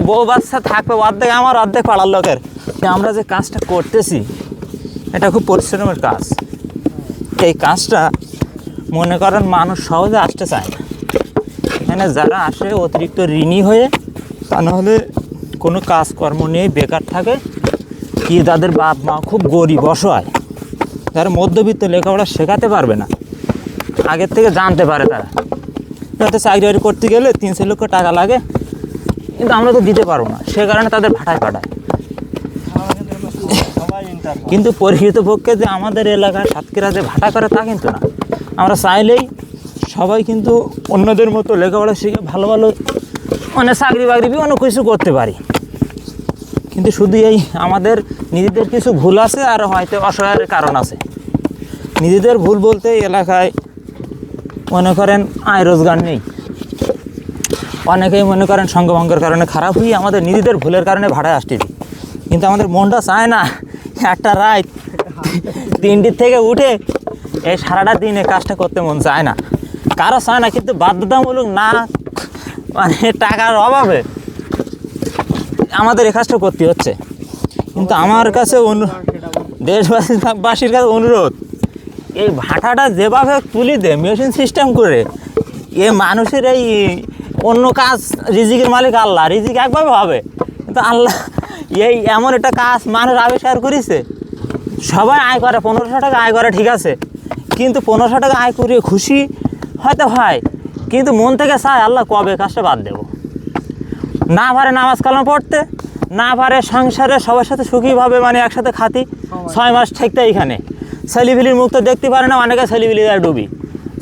বউ বাচ্চা থাকবে, অর্ধেক আমার, অর্ধেক পাড়ার লোকের। আমরা যে কাজটা করতেছি, এটা খুব পরিশ্রমের কাজ। এই কাজটা, মনে করেন মানুষ সহজে আসতে চায় না। এখানে যারা আসে, অতিরিক্ত ঋণী হয়ে তা নাহলে কোনো কাজকর্ম নিয়ে বেকার থাকে। কি তাদের বাপ মা খুব গরিব, অসহায়। যারা মধ্যবিত্ত, লেখাপড়া শেখাতে পারবে না। আগের থেকে জানতে পারে তারা। যাতে চাকরি করতে গেলে তিনশো লক্ষ টাকা লাগে। কিন্তু আমরা তো দিতে পারব না। সে কারণে তাদের ভাটায় পাঠায়। কিন্তু পক্ষে যে আমাদের এলাকায় সাতক্ষীরা যে ভাটা করে তা কিন্তু না। আমরা চাইলেই সবাই কিন্তু অন্যদের মতো লেখাপড়া শিখে ভালো ভালো মানে চাকরি বাকরি বিভিন্ন কিছু করতে পারি। কিন্তু শুধু এই আমাদের নিজেদের কিছু ভুল আছে আর হয়তো অসহায়ের কারণ আছে। নিজেদের ভুল বলতে এলাকায় মনে করেন আয় রোজগার নেই। অনেকেই মনে করেন সঙ্গভঙ্গের কারণে খারাপ। হয়ে আমাদের নিজেদের ভুলের কারণে ভাড়ায় আসতেছি কিন্তু আমাদের মনটা চায় না, একটা রাত তিনটির থেকে উঠে এই সারাটা দিন এই কাজটা করতে মন চায় না। কারও চায় না, কিন্তু বাধ্যতামূলক না মানে টাকার অভাবে আমাদের এই কাজটা করতে হচ্ছে। কিন্তু আমার কাছে অনু, দেশবাসীর কাছে অনুরোধ, এই ভাটাটা যেভাবে তুলি দে, মেশিন সিস্টেম করে, এ মানুষের এই অন্য কাজ রিজিকের মালিক আল্লাহ। রিজিক একভাবে হবে। কিন্তু আল্লাহ এই এমন একটা কাজ মানুষ আবিষ্কার করেছে সবাই আয় করে পনেরোশো টাকা আয় করে ঠিক আছে। কিন্তু পনেরোশো টাকা আয় করে খুশি হয়তো হয় কিন্তু মন থেকে চায় আল্লাহ কবে কাজটা বাদ দেবো? না পারে নামাজ কালাম পড়তে না পারে সংসারে সবার সাথে সুখীভাবে মানে একসাথে খাতি ছয় মাস ঠেকতে এখানে ছেলিবিলির মুখ তো দেখতে পারে না অনেকে ছেলিবিলি যায় ডুবি।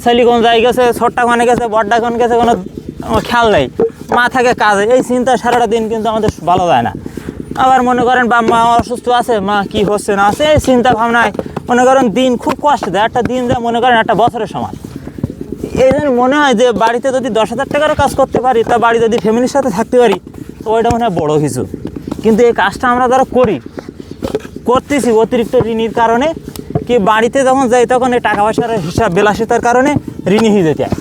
ছেলি কোন জায়গায় গেছে ছোট্টা কোনে গেছে বড়টা কোন গেছে কোনো খেয়াল নেই। মা থাকে কাজে, এই চিন্তা সারাটা দিন কিন্তু আমাদের ভালো যায় না। আবার মনে করেন বা মা অসুস্থ আছে, মা কি হচ্ছে না আছে এই চিন্তা ভাবনায় মনে করেন দিন খুব কষ্ট দেয়, একটা দিন যা মনে করেন একটা বছরের সমান। এই জন্য মনে হয় যে বাড়িতে যদি দশ হাজার টাকারও কাজ করতে পারি, তা বাড়ি যদি ফ্যামিলির সাথে থাকতে পারি, তো ওইটা মনে হয় বড়ো কিছু। কিন্তু এই কাজটা আমরা যারা করি, করতেছি অতিরিক্ত ঋণের কারণে, কি বাড়িতে যখন যাই তখন এই টাকা পয়সার হিসাব বিলাসিতার কারণে ঋণী হয়ে যেতে হয়।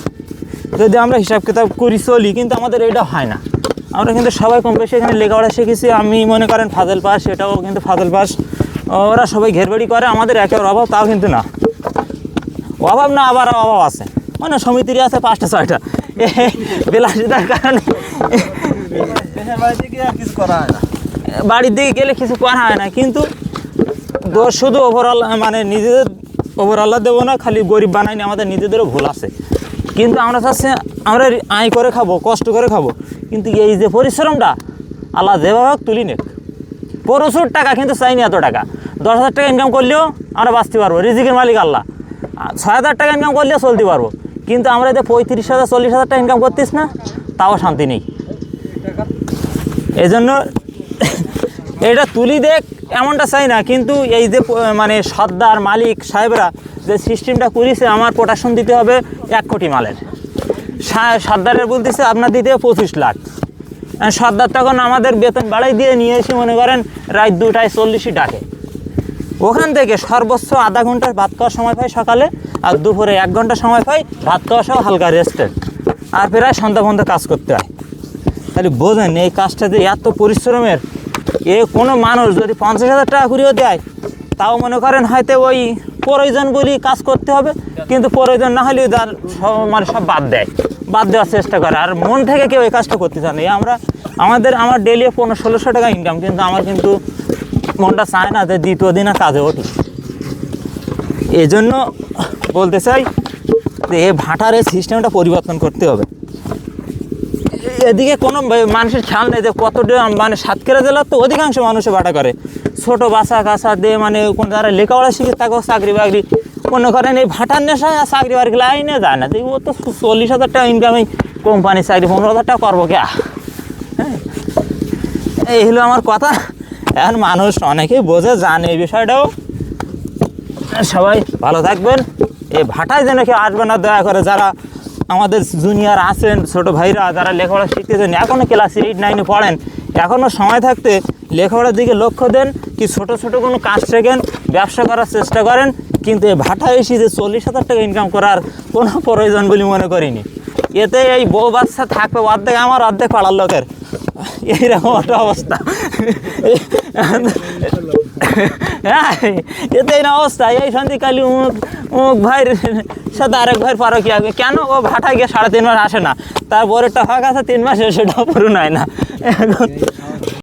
যদি আমরা হিসাব কিতাব করি, চলি, কিন্তু আমাদের এটা হয় না। আমরা কিন্তু সবাই কম বেশি এখানে লেখাপড়া শিখেছি। আমি মনে করেন ফাজল পাস, এটাও কিন্তু ফাজল পাস। ওরা সবাই ঘেরবাড়ি করে, আমাদের একের অভাব, তাও কিন্তু না। অভাব না, আবার অভাব আছে। মানে সমিতিরই আছে পাঁচটা, ছয়টা। বিলাসিতার কারণে বাড়ির দিকে গেলে কিছু করা হয় না। কিন্তু শুধু ওভারঅল মানে নিজেদের ওভারঅল দেবো না, খালি গরিব বানাইনি, আমাদের নিজেদেরও ভুল আছে। কিন্তু আমরা চাচ্ছি আমরা আয় করে খাব, কষ্ট করে খাব। কিন্তু এই যে পরিশ্রমটা, আল্লাহ যেভাবে তুলি নেক। প্রচুর টাকা কিন্তু চাইনি এত টাকা। দশ হাজার টাকা ইনকাম করলেও আমরা বাঁচতে পারব, রিজিকের মালিক আল্লাহ। ছয় হাজার টাকা ইনকাম করলেও চলতে পারব। কিন্তু আমরা যে পঁয়ত্রিশ হাজার, চল্লিশ হাজার টাকা ইনকাম করতিস না, তাও শান্তি নেই। এই জন্য এটা তুলি দেখ, এমনটা চাই না। কিন্তু এই যে মানে সর্দার, মালিক, সাহেবরা যে সিস্টেমটা করেছে, আমার প্রোটেকশন দিতে হবে এক কোটি মালের। সর্দারের বলতেছে, আপনার দিতে পঁচিশ লাখ। সর্দার তখন আমাদের বেতন বাড়াই দিয়ে নিয়ে এসে মনে করেন, রাত দুটায় চল্লিশই ডাকে। ওখান থেকে সর্বোচ্চ আধা ঘণ্টার ভাত খাওয়ার সময় পাই সকালে, আর দুপুরে এক ঘণ্টা সময় পাই ভাত খাওয়া সহ হালকা রেস্টের আর প্রায় সন্ধ্যা পর্যন্ত কাজ করতে হয়। তাহলে বোঝেন, এই কাজটা যে এত পরিশ্রমের, এ কোনো মানুষ যদি পঞ্চাশ হাজার টাকা করেও দেয়, তাও মনে করেন হয়তো ওই প্রয়োজন বলি কাজ করতে হবে, কিন্তু প্রয়োজন না হলেও তার সব মানে সব বাদ দেয়। বাদ দেওয়ার চেষ্টা করে। আর মন থেকে কেউ এই কাজটা করতে চায় না। এই আমরা আমাদের আমার ডেলি পনেরো ষোলোশো টাকা ইনকাম কিন্তু আমার কিন্তু মনটা চায় না যে দ্বিতীয় দিনে কাজে ওঠি এই জন্য বলতে চাই যে এই ভাটার এই সিস্টেমটা পরিবর্তন করতে হবে। এদিকে কোনো মানুষের খেয়াল নেই যে কতটা মানে সাতক্ষীরা জেলার তো অধিকাংশ মানুষে বাটা করে। ছোট বাসা কাছা দিয়ে মানে কোন যারা লেখাপড়া শিখে তাকেও চাকরি বাকরি, মনে করেন এই ভাটার নেশায় আর চাকরি বাকরি লাইনে যায় না। দেখি ও তো চল্লিশ হাজার টাকা ইনকামে কোম্পানির চাকরি, পনেরো হাজার টাকা করব কে? হ্যাঁ। এই হলো আমার কথা। এখন মানুষ অনেকেই বোঝে, জানে এই বিষয়টাও। সবাই ভালো থাকবেন। এই ভাটায় যেন কেউ আসবে না, দয়া করে যারা আমাদের জুনিয়র আছেন, ছোট ভাইরা যারা লেখাপড়া শিখতেছেন এখনও ক্লাস এইট নাইনে পড়েন এখনও সময় থাকতে লেখাপড়ার দিকে লক্ষ্য দেন, কি ছোট ছোট কোনো কাজ শেখেন, ব্যবসা করার চেষ্টা করেন, কিন্তু এই ভাটায় এসে যে চল্লিশ হাজার টাকা ইনকাম করার কোনো প্রয়োজন বলে মনে করিনি। এতে এই বউ বাচ্চা থাকবে অর্ধেক আমার, অর্ধেক পাড়ার লোকের। এইরকম একটা অবস্থা। এতে এই না অবস্থা। এই সন্ধিকালি উমুক উমুক ভাইয়ের সাথে আরেক ভাইয়ের পারো কি হবে কেন ও ভাটায় গিয়ে সাড়ে তিন মাস আসে না? তারপরেরটা ফাঁক আছে, তিন মাসে সেটা পূরণ হয় না। এখন